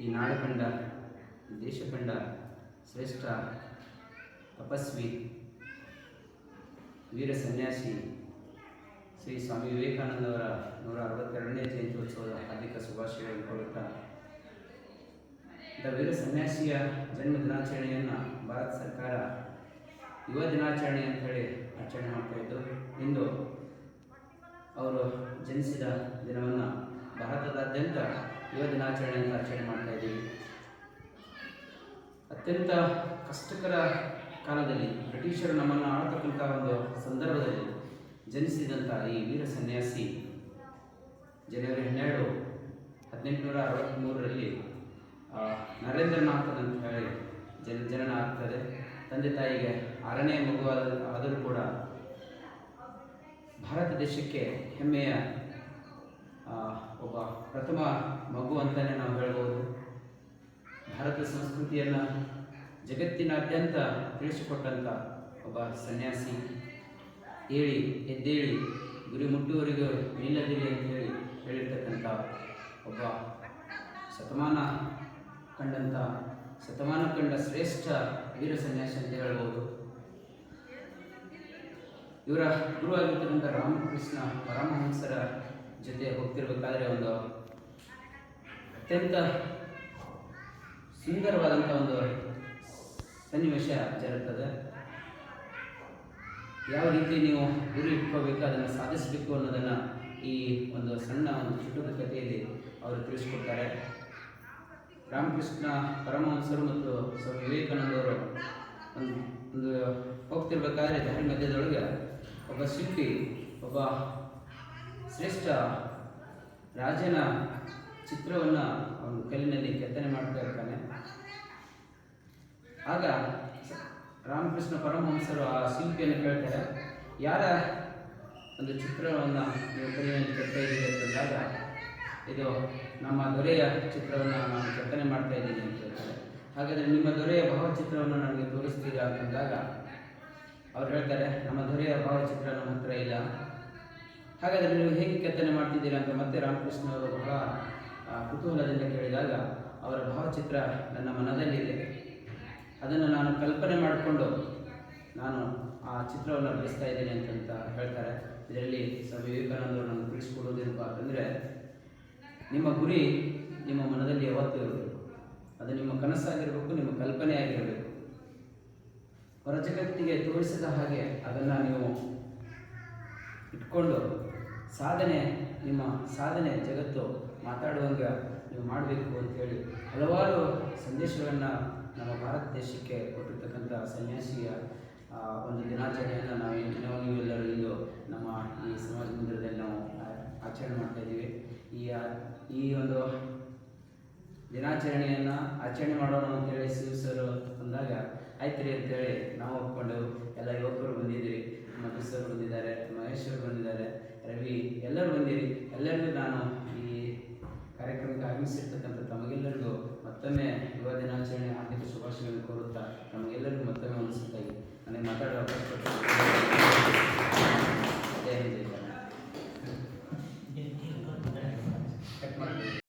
ಈ ನಾಡು ಕಂಡ ಶ್ರೇಷ್ಠ ತಪಸ್ವಿ, ವೀರ ಸನ್ಯಾಸಿ ಶ್ರೀ ಸ್ವಾಮಿ ವಿವೇಕಾನಂದವರ ನೂರ ಅರವತ್ತೆರಡನೇ ಜಯಂತ್ಯೋತ್ಸವದ ಹಾರ್ದಿಕ ಶುಭಾಶಯಗಳನ್ನು ಕೊಡುತ್ತಾ ಇಂಥ ವೀರ ಸನ್ಯಾಸಿಯ ಜನ್ಮ ದಿನಾಚರಣೆಯನ್ನು ಭಾರತ ಸರ್ಕಾರ ಯುವ ದಿನಾಚರಣೆ ಅಂತ ಹೇಳಿ ಆಚರಣೆ ಮಾಡ್ತಾ ಇದ್ದು, ಇಂದು ಅವರು ಜನಿಸಿದ ದಿನವನ್ನು ಭಾರತದಾದ್ಯಂತ ಯುವ ದಿನಾಚರಣೆಯನ್ನು ಆಚರಣೆ ಮಾಡ್ತಾ ಇದ್ದೀವಿ. ಅತ್ಯಂತ ಕಷ್ಟಕರ ಕಾಲದಲ್ಲಿ ಬ್ರಿಟಿಷರು ನಮ್ಮನ್ನು ಆಳ್ತಕ್ಕಂಥ ಒಂದು ಸಂದರ್ಭದಲ್ಲಿ ಜನಿಸಿದಂಥ ಈ ವೀರ ಸನ್ಯಾಸಿ ಜನವರಿ ಹನ್ನೆರಡು ಹದಿನೆಂಟುನೂರ ಅರವತ್ತ್ಮೂರರಲ್ಲಿ ಆ, ನರೇಂದ್ರನಾಥನ್ ಅಂತ ಹೇಳಿ ಜನ ಜನನ ಆಗ್ತದೆ ತಂದೆ ತಾಯಿಗೆ ಆರನೇ ಮಗುವಾದ ಆದರೂ ಕೂಡ ಭಾರತ ದೇಶಕ್ಕೆ ಹೆಮ್ಮೆಯ ಒಬ್ಬ ಪ್ರಥಮ ಮಗು ಅಂತಲೇ ನಾವು ಹೇಳ್ಬೋದು. ಭಾರತ ಸಂಸ್ಕೃತಿಯನ್ನು ಜಗತ್ತಿನಾದ್ಯಂತ ತಿಳಿಸಿಕೊಟ್ಟಂಥ ಒಬ್ಬ ಸನ್ಯಾಸಿ. ಏಳಿ, ಎದ್ದೇಳಿ, ಗುರಿ ಮುಟ್ಟುವವರೆಗೂ ಅಂತ ಹೇಳಿ ಹೇಳಿರ್ತಕ್ಕಂಥ ಒಬ್ಬ ಶತಮಾನ ಕಂಡಂಥ ಶತಮಾನ ಕಂಡ ಶ್ರೇಷ್ಠ ವೀರ ಸನ್ಯಾಸಿ ಅಂತ ಹೇಳ್ಬೋದು. ಇವರ ಗುರುವಾಗಿರ್ತಕ್ಕಂಥ ರಾಮಕೃಷ್ಣ ಪರಮಹಂಸರ ಜೊತೆ ಹೋಗ್ತಿರ್ಬೇಕಾದ್ರೆ ಒಂದು ಅತ್ಯಂತ ಸುಂದರವಾದಂಥ ಒಂದು ಸನ್ನಿವೇಶ ಜರುತ್ತದೆ ಯಾವ ರೀತಿ ನೀವು ಗುರಿ ಇಟ್ಕೋಬೇಕು ಅದನ್ನು ಸಾಧಿಸಬೇಕು ಅನ್ನೋದನ್ನು ಈ ಒಂದು ಸಣ್ಣ ಒಂದು ಚುಟುಕು ಕಥೆಯಲ್ಲಿ ಅವರು ತಿಳಿಸ್ಕೊಡ್ತಾರೆ. ರಾಮಕೃಷ್ಣ ಪರಮಹಂಸರು ಮತ್ತು ಸ್ವಾಮಿ ವಿವೇಕಾನಂದವರು ಒಂದು ಒಂದು ಹೋಗ್ತಿರ್ಬೇಕಾದ್ರೆ ದಾರಿ ಮಧ್ಯದೊಳಗೆ ಒಬ್ಬ ಶಿಲ್ಪಿ, ಒಬ್ಬ ಶ್ರೇಷ್ಠ ರಾಜನ ಚಿತ್ರವನ್ನು ಅವನು ಕಲ್ಲಿನಲ್ಲಿ ಕೆತ್ತನೆ ಮಾಡ್ತಾ ಇರ್ತಾನೆ. ಆಗ ರಾಮಕೃಷ್ಣ ಪರಮಹಂಸರು ಆ ಶಿಲ್ಪಿಯನ್ನು ಕೇಳ್ತಾರೆ, ಯಾರ ಒಂದು ಚಿತ್ರವನ್ನು ನೀವು ಕಲ್ಲಿನಲ್ಲಿ ಕೆತ್ತಾ ಇದ್ದೀರಿ? ಅಂತಂದಾಗ ಇದು ನಮ್ಮ ದೊರೆಯ ಚಿತ್ರವನ್ನು ನಾನು ಕೆತ್ತನೆ ಮಾಡ್ತಾ ಇದ್ದೀನಿ ಅಂತ ಹೇಳ್ತಾರೆ. ಹಾಗಾದರೆ ನಿಮ್ಮ ದೊರೆಯ ಭಾವಚಿತ್ರವನ್ನು ನನಗೆ ತೋರಿಸ್ತೀರಾ? ಅಂತಂದಾಗ ಅವ್ರು ಹೇಳ್ತಾರೆ, ನಮ್ಮ ದೊರೆಯ ಭಾವಚಿತ್ರ ನಮ್ಮ ಹತ್ರ ಇಲ್ಲ. ಹಾಗಾದರೆ ನೀವು ಹೇಗೆ ಕೆತ್ತನೆ ಮಾಡ್ತಿದ್ದೀರಾ ಅಂತ ಮತ್ತೆ ರಾಮಕೃಷ್ಣ ಅವರು ಬಹಳ ಕುತೂಹಲದಿಂದ ಕೇಳಿದಾಗ ಅವರ ಭಾವಚಿತ್ರ ನನ್ನ ಮನದಲ್ಲಿದೆ ಅದನ್ನು ನಾನು ಕಲ್ಪನೆ ಮಾಡಿಕೊಂಡು ನಾನು ಆ ಚಿತ್ರವನ್ನು ಬಿಡಿಸ್ತಾ ಇದ್ದೇನೆ ಅಂತಂತ ಹೇಳ್ತಾರೆ. ಇದರಲ್ಲಿ ಸ್ವಾಮಿ ವಿವೇಕಾನಂದರು ನಾನು ತಿಳಿಸ್ಕೊಡೋದೇನಪ್ಪ ಅಂತಂದರೆ, ನಿಮ್ಮ ಗುರಿ ನಿಮ್ಮ ಮನದಲ್ಲಿ ಯಾವತ್ತೂ ಇರಬೇಕು. ಅದು ನಿಮ್ಮ ಕನಸಾಗಿರಬೇಕು, ನಿಮ್ಮ ಕಲ್ಪನೆ ಆಗಿರಬೇಕು ಹೊರ ಜಗತ್ತಿಗೆ ತೋರಿಸಿದ ಹಾಗೆ ಅದನ್ನು ನೀವು ಇಟ್ಕೊಂಡು ಸಾಧನೆ, ನಿಮ್ಮ ಸಾಧನೆ ಜಗತ್ತು ಮಾತಾಡುವಂಗೆ ನೀವು ಮಾಡಬೇಕು ಅಂತೇಳಿ ಹಲವಾರು ಸಂದೇಶಗಳನ್ನು ನಮ್ಮ ಭಾರತ ದೇಶಕ್ಕೆ ಕೊಟ್ಟಿರ್ತಕ್ಕಂಥ ಸನ್ಯಾಸಿಯ ಒಂದು ದಿನಾಚರಣೆಯನ್ನು ನಾವು ನಾವು ನೀವೆಲ್ಲರೂ ಇಂದು ನಮ್ಮ ಈ ಸಮಾಜ ಮಂದಿರದಲ್ಲಿ ನಾವು ಆಚರಣೆ ಮಾಡ್ತಾ ಇದ್ದೀವಿ. ಈ ಈ ಒಂದು ದಿನಾಚರಣೆಯನ್ನು ಆಚರಣೆ ಮಾಡೋಣ ಅಂತೇಳಿ ಸರ್ ಅಂದಾಗ ಆಯ್ತು ರೀ ಅಂತೇಳಿ ನಾವು ಒಪ್ಕೊಂಡು ಎಲ್ಲ ಯುವಕರು ಬಂದಿದ್ದೀರಿ. ಮಧು ಸರ್ ಬಂದಿದ್ದಾರೆ, ಮಹೇಶ್ವರ್ ಬಂದಿದ್ದಾರೆ. ರವಿ, ಎಲ್ಲರೂ ಬಂದಿರಿ. ಎಲ್ಲರಿಗೂ ನಾನು ಈ ಕಾರ್ಯಕ್ರಮಕ್ಕೆ ಆಗಮಿಸಿರ್ತಕ್ಕಂಥ ತಮಗೆಲ್ಲರಿಗೂ ಮತ್ತೊಮ್ಮೆ ಯುವ ದಿನಾಚರಣೆ, ಹಾರ್ದಿಕ ಶುಭಾಶಯಗಳನ್ನು ಕೋರುತ್ತಾ ತಮಗೆಲ್ಲರಿಗೂ ಮತ್ತೊಮ್ಮೆ ಅನಿಸುತ್ತಾಗಿ ನನಗೆ ಮಾತಾಡೋ